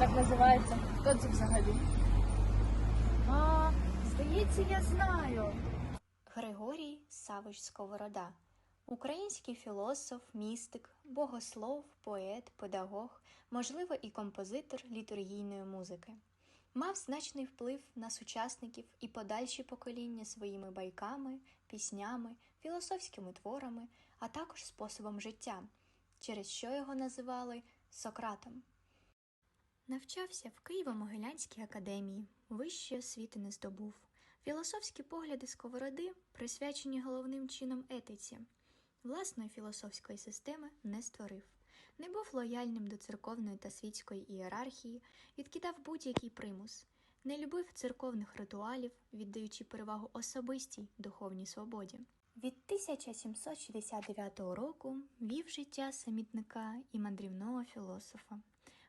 так називається. Хто це взагалі? А, здається, я знаю. Григорій Савич Сковорода, український філософ, містик, богослов, поет, педагог, можливо, і композитор літургійної музики. Мав значний вплив на сучасників і подальші покоління своїми байками, піснями, філософськими творами, а також способом життя, через що його називали Сократом. Навчався в Києво-Могилянській академії, вищої освіти не здобув. Філософські погляди сковороди присвячені головним чином етиці. Власної філософської системи не створив, не був лояльним до церковної та світської ієрархії, відкидав будь-який примус, не любив церковних ритуалів, віддаючи перевагу особистій духовній свободі. Від 1769 року вів життя самітника і мандрівного філософа.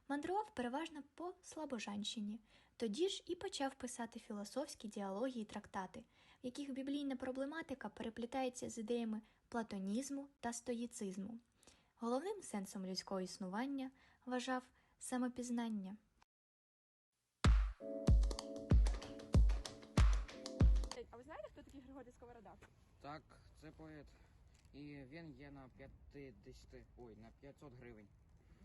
Мандрував переважно по Слабожанщині, тоді ж і почав писати філософські діалоги і трактати, в яких біблійна проблематика переплітається з ідеями платонізму та стоїцизму. Головним сенсом людського існування вважав самопізнання. А ви знаєте, хто такий Григорій Сковорода? Так, це поет. І він є на 50, ой, на 500 гривень.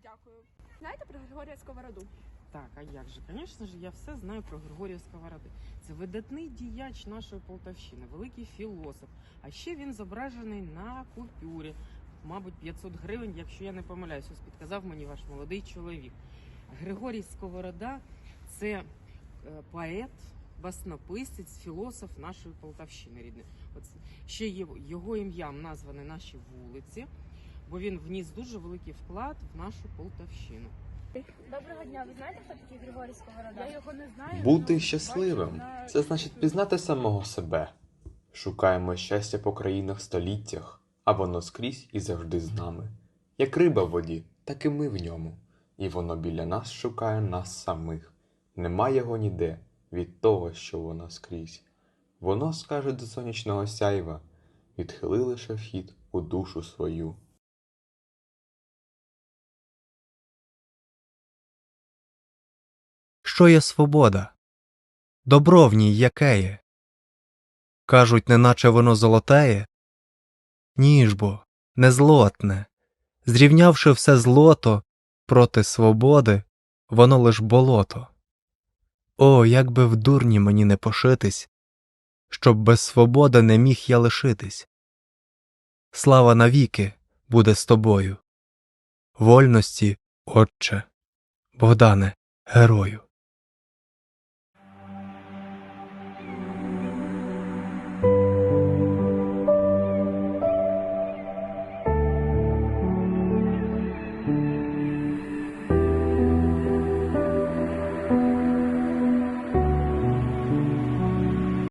Дякую. Знаєте про Григорія Сковороду? Так, а як же? Звісно ж, я все знаю про Григорія Сковороди. Це видатний діяч нашої Полтавщини, великий філософ. А ще він зображений на купюрі. Мабуть, 500 гривень, якщо я не помиляюсь, ось підказав мені ваш молодий чоловік. Григорій Сковорода це е, поет, баснописець, філософ нашої Полтавщини рідне. От ще є його ім'ям названі наші вулиці, бо він вніс дуже великий вклад в нашу Полтавщину. Доброго дня. Ви знаєте, хто такий Григорій Сковорода? Я його не знаю. Бути щасливим це значить пізнати самого себе. Шукаємо щастя по країнах століттях, а воно скрізь і завжди з нами. Як риба в воді, так і ми в ньому, і воно біля нас шукає нас самих. Нема його ніде від того, що воно скрізь. Воно скаже до сонячного сяйва, відхили лише вхід у душу свою. Що є свобода? Добро в ній яке є? Кажуть, неначе воно золотеє? Ні ж бо, не. Зрівнявши все злото проти свободи, воно лиш болото. О, як би в дурні мені не пошитись, щоб без свободи не міг я лишитись. Слава навіки буде з тобою. Вольності, Отче, Богдане, герою.